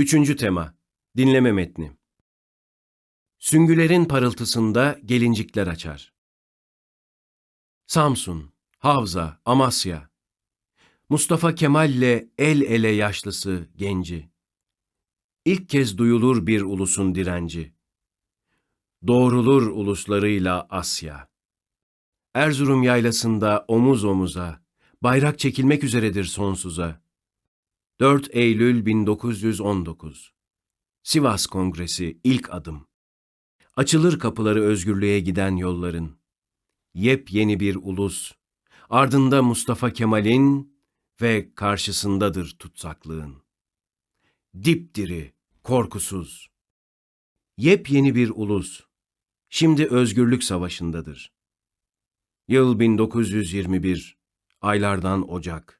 Üçüncü tema, dinleme metni. Süngülerin parıltısında gelincikler açar. Samsun, Havza, Amasya. Mustafa Kemal'le el ele yaşlısı, genci. İlk kez duyulur bir ulusun direnci. Doğrulur uluslarıyla Asya. Erzurum yaylasında omuz omuza, bayrak çekilmek üzeredir sonsuza. 4 Eylül 1919 Sivas Kongresi ilk adım. Açılır kapıları özgürlüğe giden yolların. Yepyeni bir ulus. Ardında Mustafa Kemal'in ve karşısındadır tutsaklığın. Dipdiri, korkusuz. Yepyeni bir ulus. Şimdi özgürlük savaşındadır. Yıl 1921. Aylardan Ocak.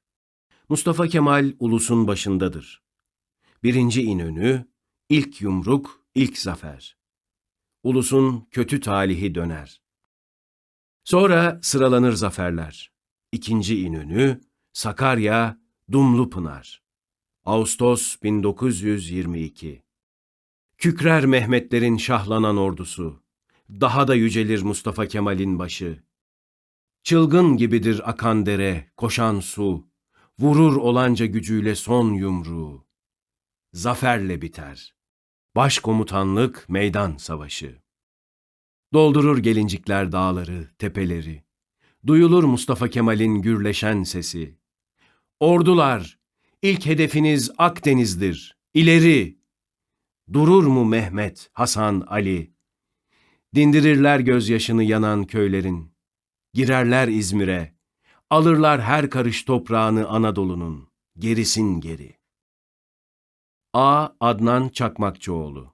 Mustafa Kemal ulusun başındadır. Birinci İnönü, ilk yumruk, ilk zafer. Ulusun kötü talihi döner. Sonra sıralanır zaferler. İkinci İnönü, Sakarya, Dumlupınar. Ağustos 1922. Kükrer Mehmetlerin şahlanan ordusu. Daha da yücelir Mustafa Kemal'in başı. Çılgın gibidir akan dere, koşan su, vurur olanca gücüyle son yumruğu. Zaferle biter. Başkomutanlık meydan savaşı. Doldurur gelincikler dağları, tepeleri. Duyulur Mustafa Kemal'in gürleşen sesi. Ordular, ilk hedefiniz Akdeniz'dir. İleri! Durur mu Mehmet, Hasan, Ali? Dindirirler gözyaşını yanan köylerin. Girerler İzmir'e, alırlar her karış toprağını Anadolu'nun, gerisin geri. A. Adnan Çakmakçıoğlu